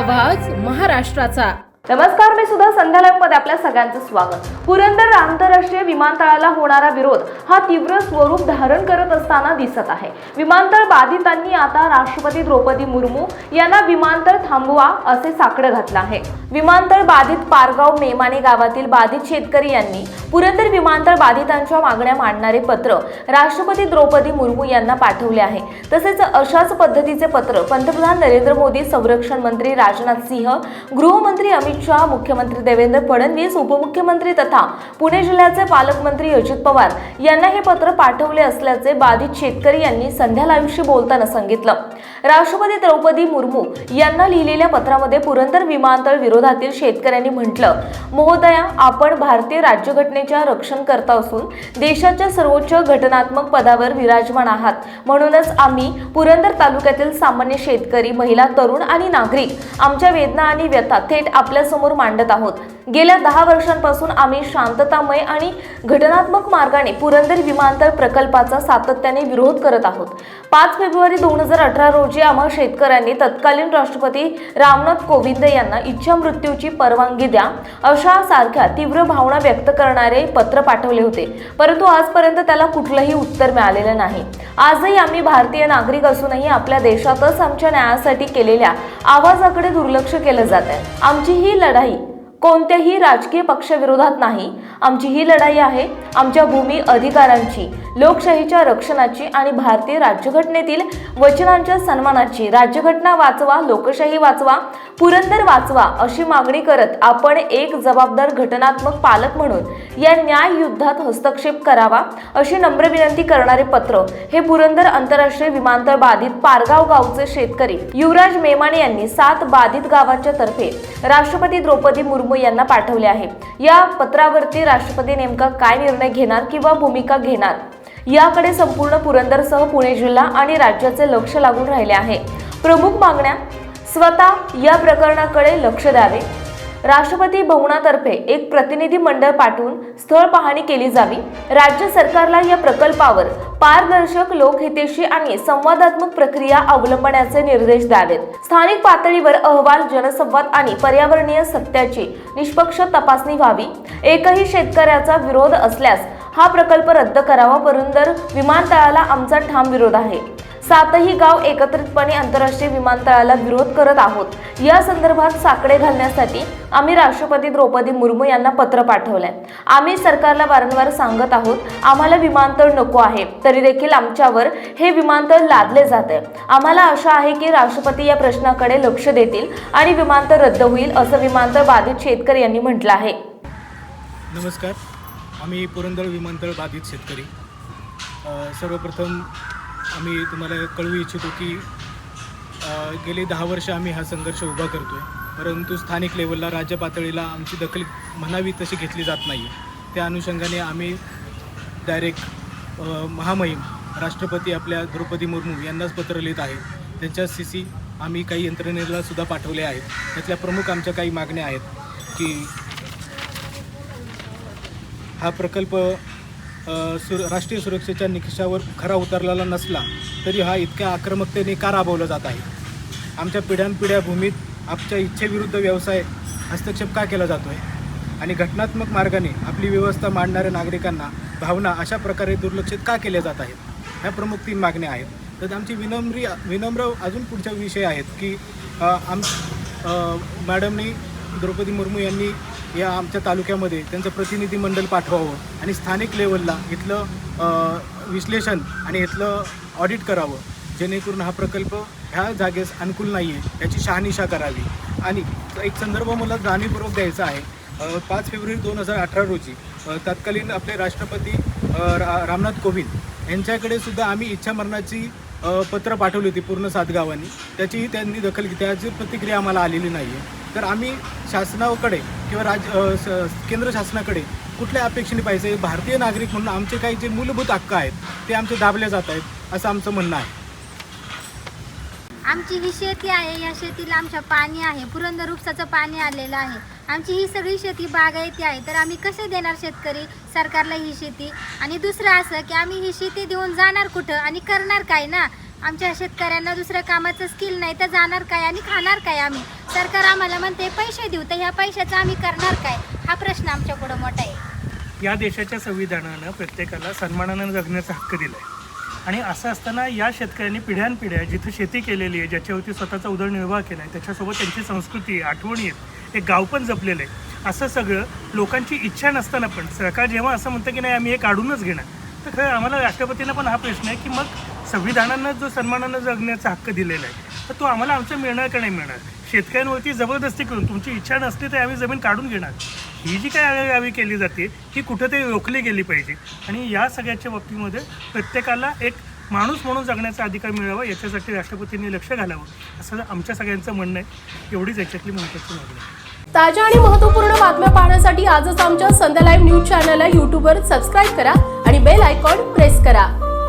आवाज महाराष्ट्राचा. नमस्कार मी सुद्धा संध्या लाईव्हमध्ये आपल्या सगळ्यांचं स्वागत. पुरंदर आंतरराष्ट्रीय विमानतळाला होणारा विरोध हा तीव्र स्वरूप धारण करत असताना दिसत आहे. विमानतळ बाधितांनी आता राष्ट्रपती द्रौपदी मुर्मू यांना विमानतळ थांबवा असे साकडं घातलं आहे. विमानतळ बाधित पारगाव मेमाने गावातील बाधित शेतकरी यांनी पुरंदर विमानतळ बाधितांच्या मागण्या मांडणारे पत्र राष्ट्रपती द्रौपदी मुर्मू यांना पाठवले आहे. तसेच अशाच पद्धतीचे पत्र पंतप्रधान नरेंद्र मोदी संरक्षण मंत्री राजनाथ सिंह गृहमंत्री अमित शहा मुख्यमंत्री देवेंद्र फडणवीस उपमुख्यमंत्री तथा पुणे जिल्ह्याचे पालकमंत्री अजित पवार यांना हे पत्र पाठवले असल्याचे बाधित शेतकरी यांनी संध्या लाईव्हशी बोलताना सांगितलं. राष्ट्रपती द्रौपदी मुर्मू यांना लिहिलेल्या पत्रामध्ये पुरंदर विमानतळ विरोधातील शेतकऱ्यांनी म्हटलं महोदया आपण भारतीय राज्यघटनेच्या रक्षण करता असून देशाच्या सर्वोच्च घटनात्मक पदावर विराजमान आहात. म्हणूनच आम्ही पुरंदर तालुक्यातील सामान्य शेतकरी महिला तरुण आणि नागरिक आमच्या वेदना आणि व्यथा थेट आपल्या आपल्यासमोर मांडत आहोत. गेल्या दहा वर्षांपासून आम्ही शांततामय आणि घटनात्मक मार्गाने पुरंदर विमानतळ प्रकल्पाचा सातत्याने विरोध करत आहोत. पाच फेब्रुवारी दोन हजार अठरा रोजी आम्हा शेतकऱ्यांनी तत्कालीन राष्ट्रपती रामनाथ कोविंद यांना इच्छा मृत्यूची परवानगी द्या अशा सारख्या तीव्र भावना व्यक्त करणारे पत्र पाठवले होते. परंतु आजपर्यंत त्याला कुठलंही उत्तर मिळालेलं नाही. आजही आम्ही भारतीय नागरिक असूनही आपल्या देशातच आमच्या न्यायासाठी केलेल्या आवाजाकडे दुर्लक्ष केलं जात आहे आमची ही ही लढाई. कोणत्याही राजकीय पक्षविरोधात नाही. आमची ही लढाई आहे आमच्या भूमी अधिकारांची लोकशाहीच्या रक्षणाची आणि भारतीय राज्यघटनेतील वचनांच्या सन्मानाची. राज्यघटना वाचवा लोकशाही वाचवा पुरंदर वाचवा अशी मागणी करत आपण एक जबाबदार घटनात्मक पालक म्हणून या न्याय युद्धात हस्तक्षेप करावा अशी नम्र विनंती करणारे पत्र. हे पुरंदर आंतरराष्ट्रीय विमानतळ बाधित पारगाव गावचे शेतकरी युवराज मेमाने यांनी सात बाधित गावांच्या तर्फे राष्ट्रपती द्रौपदी मुर्मू यांना पाठवले आहे. या पत्रावरती राष्ट्रपती नेमका काय निर्णय घेणार किंवा भूमिका घेणार? याकडे संपूर्ण पुरंदरसह पुणे जिल्हा आणि राज्याचे लक्ष लागून राहिले आहे. प्रमुख मागण्या स्वतः या प्रकरणाकडे लक्ष द्यावे. राष्ट्रपती भवनातर्फे एक प्रतिनिधी मंडळ पाठवून स्थळ पाहणी केली जावी. राज्य सरकारला या प्रकल्पावर पारदर्शक लोकहितेशी आणि संवादात्मक प्रक्रिया अवलंबण्याचे निर्देश द्यावेत. स्थानिक पातळीवर अहवाल जनसंवाद आणि पर्यावरणीय सत्याची निष्पक्ष तपासणी व्हावी. एकही शेतकऱ्याचा विरोध असल्यास हा प्रकल्प रद्द करावा पुरंदर विमानतळाला आमचा ठाम विरोध आहे. सातही गाव एकत्रितपणे आंतरराष्ट्रीय विमानतळाला विरोध करत आहोत. या संदर्भात साकडे घालण्यासाठी आम्ही राष्ट्रपती द्रौपदी मुर्मू यांना पत्र पाठवलंय. आम्ही सरकारला वारंवार सांगत आहोत आम्हाला विमानतळ नको आहे तरी देखील आमच्यावर हे विमानतळ लादले जाते आम्हाला आशा आहे की राष्ट्रपती या प्रश्नाकडे लक्ष देतील आणि विमानतळ रद्द होईल असं विमानतळ बाधित शेतकरी यांनी म्हटलं आहे. नमस्कार. आम्ही पुरंदर विमानतळ बाधित शेतकरी. सर्वप्रथम आम्ही तुम्हाला कळवू इच्छितो की गेली दहा वर्ष आम्ही हा संघर्ष उभा करतो आहे परंतु स्थानिक लेवलला राज्य पातळीला आमची दखल म्हणावी तशी घेतली जात नाही त्या अनुषंगाने आम्ही डायरेक्ट महामहिम राष्ट्रपती आपल्या द्रौपदी मुर्मू यांनाच पत्र लिहित आहे. त्यांच्या सी सी आम्ही काही यंत्रणेला सुद्धा पाठवले आहेत. त्यातल्या प्रमुख आमच्या काही मागण्या आहेत की हा प्रकल्प सुर राष्ट्रीय सुरक्षेच्या निकषावर खरा उतरलेला नसला तरी हा इतक्या आक्रमकतेने का राबवला जात आहे? आमच्या पिढ्यानपिढ्या भूमीत आमच्या इच्छेविरुद्ध व्यवसाय हस्तक्षेप का केला जातो आहे आणि घटनात्मक मार्गाने आपली व्यवस्था मांडणाऱ्या नागरिकांना भावना अशा प्रकारे दुर्लक्षित का केल्या जात आहेत? ह्या प्रमुख तीन मागण्या आहेत. तर आमची विनम्री विनम्र अजून पुढच्या विषय आहेत की आम मॅडमनी द्रौपदी मुर्मू यांनी या आमच्या तालुक्यामध्ये त्यांचं प्रतिनिधी मंडळ पाठवावं आणि स्थानिक लेवलला इथलं विश्लेषण आणि इथलं ऑडिट करावं. जेणेकरून हा प्रकल्प ह्या जागेस अनुकूल नाही आहे याची शहानिशा करावी. आणि एक संदर्भ मला जाणीवपूर्वक द्यायचा आहे. पाच फेब्रुवारी दोन हजार अठरा रोजी तत्कालीन आपले राष्ट्रपती रा रामनाथ कोविंद यांच्याकडे सुद्धा आम्ही इच्छा मरणाची पत्र पाठवली होती पूर्ण सात गावांनी. त्याचीही त्यांनी दखल घेतली. त्याची प्रतिक्रिया आम्हाला आलेली नाही आहे तर आम्ही शासनाकडे किंवा राज केंद्र शासनाकडे कुठल्या अपेक्षेने पाहिजे भारतीय नागरिक म्हणून आमचे काही जे मूलभूत हक्क आहेत ते आमचे दाबले जात आहेत असं आमचं म्हणणं आहे. आमची ही शेती आहे. या शेतीला आमच्या पाणी आहे. पुरंदर उपसाचं पाणी आलेलं आहे. आमची ही सगळी शेती बागायती आहे. तर आम्ही कसे देणार शेतकरी? सरकारला ही शेती. आणि दुसरं असं की आम्ही ही शेती देऊन जाणार कुठं आणि करणार काय ना? आमच्या शेतकऱ्यांना दुसरं कामाचं स्किल नाही तर जाणार काय आणि खाणार काय आम्ही? सरकार आम्हाला म्हणते पैसे देऊ तर ह्या पैशाचं आम्ही करणार काय? हा प्रश्न आमच्या पुढं मोठा आहे. या देशाच्या संविधानानं प्रत्येकाला सन्मानानं जगण्याचा हक्क दिला आहे आणि असं असताना या शेतकऱ्यांनी पिढ्यानपिढ्या जिथं शेती केलेली आहे ज्याच्यावरती स्वतःचा उदरनिर्वाह केला आहे त्याच्यासोबत त्यांची संस्कृती आहे, आठवणी आहेत एक गाव पण जपलेलं आहे. असं सगळं लोकांची इच्छा नसताना पण सरकार जेव्हा असं म्हणतं की नाही आम्ही हे काढूनच घेणार तर खरं आम्हाला राष्ट्रपतींना पण हा प्रश्न आहे की मग संविधानानं जो सन्मानानं जगण्याचा हक्क दिलेला आहे तर तो आम्हाला आमचं मिळणार का नाही मिळणार? शेतकऱ्यांवरती जबरदस्ती करून तुमची इच्छा नसली तर आम्ही जमीन काढून घेणार. ही जी काय आगळीगावी केली जाते ही कुठेतरी रोखली गेली पाहिजे. आणि या सगळ्याच्या बाबतीमध्ये प्रत्येकाला एक माणूस म्हणून जगण्याचा अधिकार मिळावा याच्यासाठी राष्ट्रपतींनी लक्ष घालावं असं आमच्या सगळ्यांचं म्हणणं आहे. एवढीच याच्यातली महत्त्वाची मागणी आहे. ताज्या आणि महत्त्वपूर्ण बातम्या पाहण्यासाठी आजच आमच्या संध्या लाईव्ह न्यूज चॅनलला यूट्यूबवर सबस्क्राईब करा आणि बेल आयकॉन प्रेस करा.